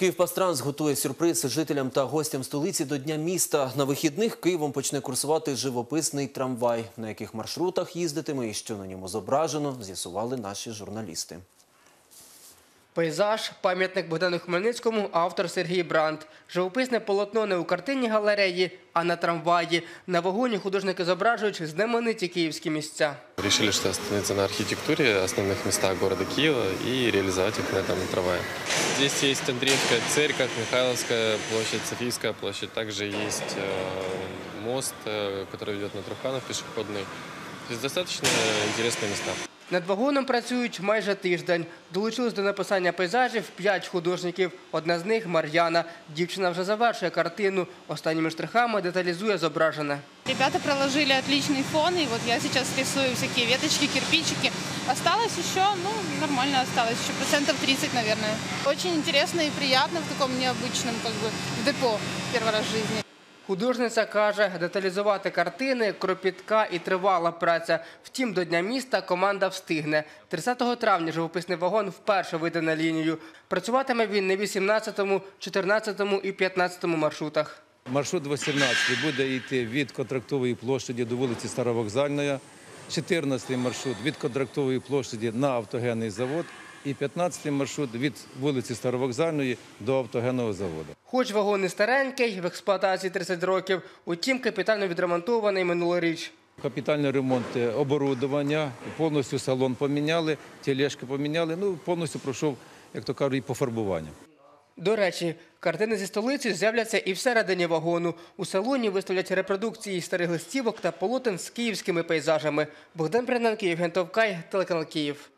Київпастранс готує сюрприз жителям та гостям столиці до Дня міста. На вихідних Києвом почне курсувати живописний трамвай. На яких маршрутах їздитиме і що на ньому зображено, з'ясували наші журналісти. Пейзаж, пам'ятник Богдану Хмельницькому, автор Сергій Брандт. Живописне полотно не у картинній галереї, а на трамваї. На вагоні художники зображують знамениті київські місця. Решили, что остановиться на архитектуре, основных местах города Киева и реализовать их на этом трамвае. Здесь есть Андреевская церковь, Михайловская площадь, Софийская площадь. Также есть э, мост, э, который ведет на Труханов пешеходный. То есть достаточно интересные места. Над вагоном працюють майже тиждень. Долучились до написання пейзажів п'ять художників. Одна з них Мар'яна. Дівчина вже завершує картину. Останніми штрихами деталізує зображене. Ребята проложили отличный фон, и вот я сейчас рисую всякие веточки, кирпичики. Осталось еще, ну, нормально осталось, еще процентов 30, наверное. Очень интересно и приятно в таком необычном, как бы, депо первый раз в жизни. Художниця каже, деталізувати картини кропітка і тривала праця. Втім, до Дня міста команда встигне. 30 травня живописний вагон вперше вийде на лінію. Працюватиме він на 18, 14 і 15 маршрутах. Маршрут 18 буде йти від контрактової площаді до вулиці Старовокзальної, 14 маршрут від контрактової площаді на автогенний завод і 15 маршрут від вулиці Старовокзальної до автогенного заводу. Хоч вагон і старенький, в експлуатації 30 років, утім капітально відремонтований минулоріч. Капітальний ремонт оборудовання, повністю салон поміняли, тележки поміняли, ну повністю пройшов, як то кажуть, і пофарбування. До речі, картини зі столиці з'являться і всередині вагону. У салоні виставлять репродукції старих листівок та полотен з київськими пейзажами. Богдан Пряненко, Євген Товкай, телеканал Київ.